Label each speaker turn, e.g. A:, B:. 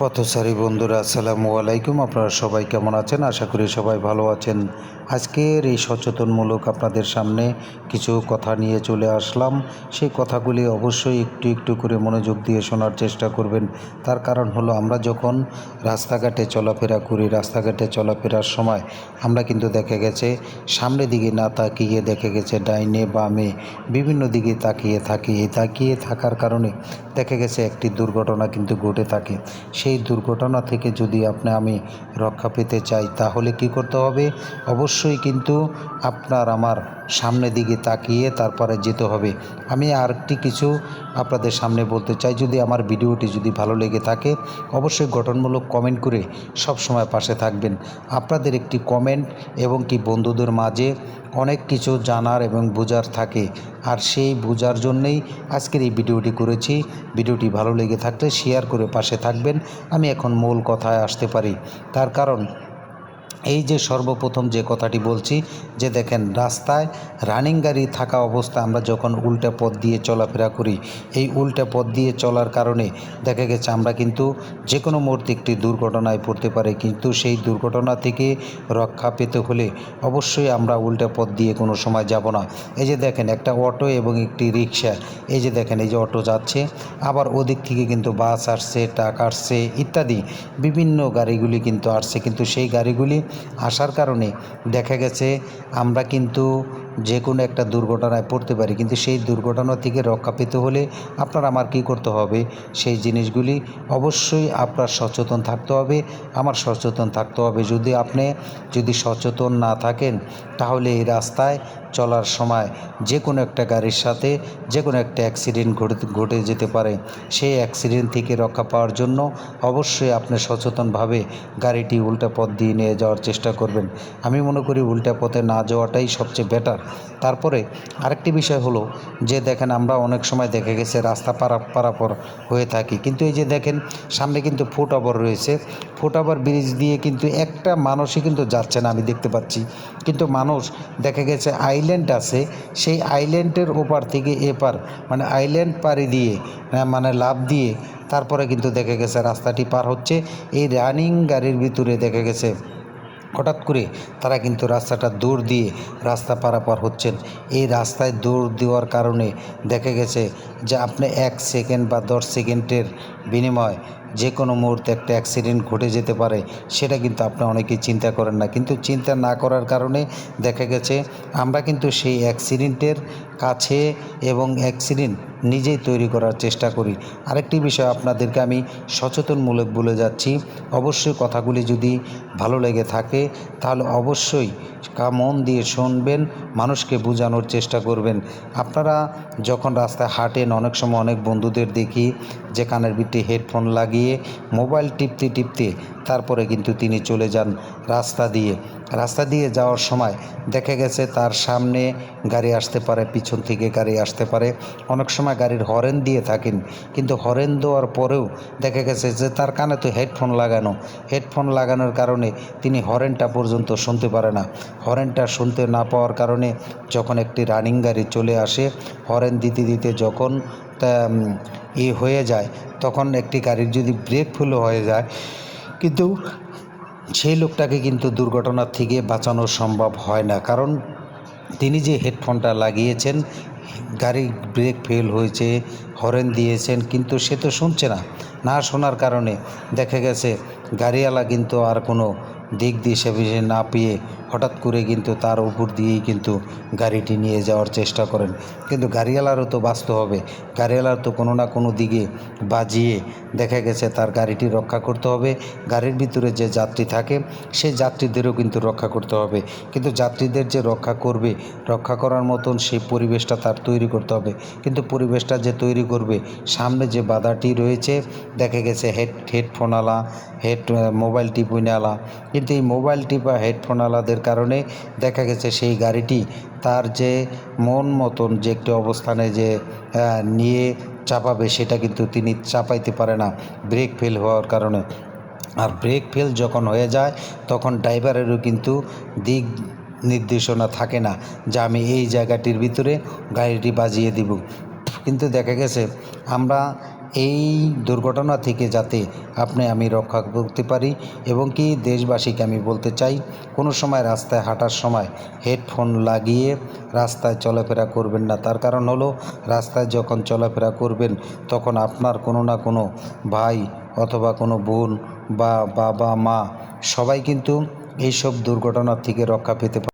A: পথচারী বন্ধুরা, আসসালামু আলাইকুম। আপনারা সবাই কেমন আছেন? আশা করি সবাই ভালো আছেন। আজকের এই সচেতনমূলক আপনাদের সামনে কিছু কথা নিয়ে চলে আসলাম। সেই কথাগুলি অবশ্যই একটু একটু করে মনোযোগ দিয়ে শোনার চেষ্টা করবেন। তার কারণ হলো, আমরা যখন রাস্তাঘাটে চলাফেরা করি, রাস্তাঘাটে চলাফেরার সময়, আমরা কিন্তু দেখে গেছে, সামনের দিকে না তাকিয়ে দেখে গেছে, ডাইনে বামে, বিভিন্ন দিকে তাকিয়ে থাকি। এই তাকিয়ে থাকার কারণে দেখে গেছে, একটি দুর্ঘটনা কিন্তু ঘটে থাকে। সেই দুর্ঘটনা থেকে যদি আপনি, আমি রক্ষা পেতে চাই, তাহলে কি করতে হবে? অবশ্যই কিন্তু আপনার আমার সামনের দিকে তাকিয়ে তারপরে যেতে হবে। আমি আরেকটি কিছু আপনাদের সামনে বলতে চাই। যদি আমার ভিডিওটি যদি ভালো লেগে থাকে, অবশ্যই গঠনমূলক কমেন্ট করে সব সময় পাশে থাকবেন। আপনাদের একটি কমেন্ট এবং কি বন্ধুদের মাঝে অনেক কিছু জানার এবং বোঝার থাকে। আর সেই বোঝার জন্যেই আজকের এই ভিডিওটি করেছি। ভিডিওটি ভালো লেগে থাকলে শেয়ার করে পাশে থাকবেন। আমি এখন মূল কথায় আসতে পারি। তার কারণ এই যে সর্বপ্রথম যে কথাটি বলছি, যে দেখেন রাস্তায় রানিং গাড়ি থাকা অবস্থায় আমরা যখন উল্টা পথ দিয়ে চলাফেরা করি, এই উল্টা পথ দিয়ে চলার কারণে দেখা গেছে আমরা কিন্তু যে কোনো মুহূর্তে একটি দুর্ঘটনায় পড়তে পারি, কিন্তু সেই দুর্ঘটনা থেকে রক্ষা পেতে হলে অবশ্যই আমরা উল্টা পথ দিয়ে কোনো সময় যাব না। এই যে দেখেন একটা অটো এবং একটি রিক্সা এই যে দেখেন এই যে অটো যাচ্ছে, আবার ওদিক থেকে কিন্তু বাস আসছে, ট্রাক আসছে ইত্যাদি, বিভিন্ন গাড়িগুলি কিন্তু আসছে, কিন্তু সেই গাড়িগুলি আসার কারণে দেখা গেছে আমরা কিন্তু যে কোনো একটা দুর্ঘটনায় পড়তে পারি, কিন্তু সেই দুর্ঘটনা থেকে রক্ষা পেতে হলে আপনার আমার কি করতে হবে? সেই জিনিসগুলি অবশ্যই আপনার সচেতন থাকতে হবে, আমার সচেতন থাকতে হবে। যদি আপনি, যদি সচেতন না থাকেন, তাহলে এই রাস্তায় চলার সময় যে কোনো একটা গাড়ির সাথে যে কোনো একটা অ্যাক্সিডেন্ট ঘটে যেতে পারে। সেই অ্যাক্সিডেন্ট থেকে রক্ষা পাওয়ার জন্য অবশ্যই আপনি সচেতনভাবে গাড়িটি উল্টা পথ দিয়ে নিয়ে যাওয়ার চেষ্টা করবেন। আমি মনে করি উল্টা পথে না যাওয়াটাই সবচেয়ে বেটার তারপরে আরেকটি বিষয় হলো যে দেখেন আমরা অনেক সময় দেখে গেছে রাস্তা পারা পারাপর হয়ে থাকি। কিন্তু এই যে দেখেন সামনে কিন্তু ফুট ওভার রয়েছে। ফুট ওভার ব্রিজ দিয়ে কিন্তু একটা মানুষই কিন্তু যাচ্ছে না আমি দেখতে পাচ্ছি। কিন্তু মানুষ দেখা গেছে আইল্যান্ড আছে। সেই আইল্যান্ডের ওপার থেকে এপার মানে আইল্যান্ড পাড়ি দিয়ে মানে লাভ দিয়ে তারপরে কিন্তু দেখা গেছে রাস্তাটি পার হচ্ছে। এই রানিং গাড়ির ভিতরে দেখা গেছে হঠাৎ করে তারা কিন্তু রাস্তাটা দৌড় দিয়ে রাস্তা পারাপার হচ্ছেন। এই রাস্তায় দৌড় দেওয়ার কারণে দেখা গেছে যে আপনি এক সেকেন্ড বা দশ সেকেন্ডের বিনিময় যে কোনো মুহূর্তে একটা অ্যাক্সিডেন্ট ঘটে যেতে পারে, সেটা কিন্তু আপনি অনেকেই চিন্তা করেন না। কিন্তু চিন্তা না করার কারণে দেখা গেছে, আমরা কিন্তু সেই অ্যাক্সিডেন্টের কাছে এবং অ্যাক্সিডেন্ট নিজেই তৈরি করার চেষ্টা করি। আরেকটি বিষয় আপনাদেরকে আমি সচেতনমূলক বলে যাচ্ছি, অবশ্যই কথাগুলি যদি ভালো লেগে থাকে, তাহলে অবশ্যই মন দিয়ে শুনবেন, মানুষকে বোঝানোর চেষ্টা করবেন। আপনারা যখন রাস্তায় হাঁটেন, অনেক সময় অনেক বন্ধুদের দেখি, যে কানের ভিতরে হেডফোন লাগিয়ে মোবাইল টিপতে টিপতে তারপরে কিন্তু তিনি চলে যান রাস্তা দিয়ে। রাস্তা দিয়ে যাওয়ার সময় দেখা গেছে তার সামনে গাড়ি আসতে পারে, পিছন থেকে গাড়ি আসতে পারে। অনেক সময় গাড়ির হরেন দিয়ে থাকেন, কিন্তু হরেন দেওয়ার পরেও দেখা গেছে যে তার কানে তো হেডফোন লাগানো। হেডফোন লাগানোর কারণে তিনি হরেনটা পর্যন্ত শুনতে পারে না। হরেনটা শুনতে না পাওয়ার কারণে যখন একটি রানিং গাড়ি চলে আসে, হরেন দিতে দিতে যখন ই হয়ে যায়, তখন একটি গাড়ির যদি ব্রেক ফুলো হয়ে যায়, কিন্তু সেই লোকটাকে কিন্তু দুর্ঘটনার থেকে বাঁচানো সম্ভব হয় না। কারণ তিনি যে হেডফোনটা লাগিয়েছেন গাড়ি ব্রেক ফেল হয়েছে হরেন দিয়েছেন, কিন্তু সে তো শুনছে না। না শোনার কারণে দেখা গেছে, গাড়িওয়ালা কিন্তু আর কোনো দিক দিশে বিশে না পেয়ে হঠাৎ করে কিন্তু তার উপর দিয়েই কিন্তু গাড়িটি নিয়ে যাওয়ার চেষ্টা করেন। কিন্তু গাড়িওয়ালারও তো বাঁচতে হবে। গাড়িওয়ালার তো কোনো না কোনো দিকে বাজিয়ে দেখা গেছে তার গাড়িটি রক্ষা করতে হবে। গাড়ির ভিতরে যে যাত্রী থাকে সেই যাত্রীদেরও কিন্তু রক্ষা করতে হবে। কিন্তু যাত্রীদের যে রক্ষা করবে, রক্ষা করার মতন সেই পরিবেশটা তার তৈরি করতে হবে। কিন্তু পরিবেশটা যে তৈরি করবে, সামনে যে বাধাটি রয়েছে, দেখা গেছে হেড, হেডফোনওয়ালা, হেড, মোবাইল টিপুনওয়ালা কিন্তু এই মোবাইল টিপা হেডফোনওয়ালাদের কারণে দেখা গেছে সেই গাড়িটি তার যে মন মতন যে একটি অবস্থানে যে নিয়ে চাপাবে সেটা কিন্তু তিনি চাপাইতে পারে না ব্রেক ফেল হওয়ার কারণে। আর ব্রেক ফেল যখন হয়ে যায় তখন ড্রাইভারেরও কিন্তু দিক নির্দেশনা থাকে না যে আমি এই জায়গাটির ভিতরে গাড়িটি বাজিয়ে দিব। কিন্তু দেখা গেছে আমরা এই দুর্ঘটনা থেকে যাতে আপনি আমি রক্ষা করতে পারি এবং কি দেশবাসীকে আমি বলতে চাই, কোনো সময় রাস্তায় হাঁটার সময় হেডফোন লাগিয়ে রাস্তায় চলাফেরা করবেন না। তার কারণ হলো, রাস্তায় যখন চলাফেরা করবেন, তখন আপনার কোনো না কোনো ভাই অথবা কোনো বোন বা বাবা, মা সবাই কিন্তু এইসব দুর্ঘটনার থেকে রক্ষা পেতে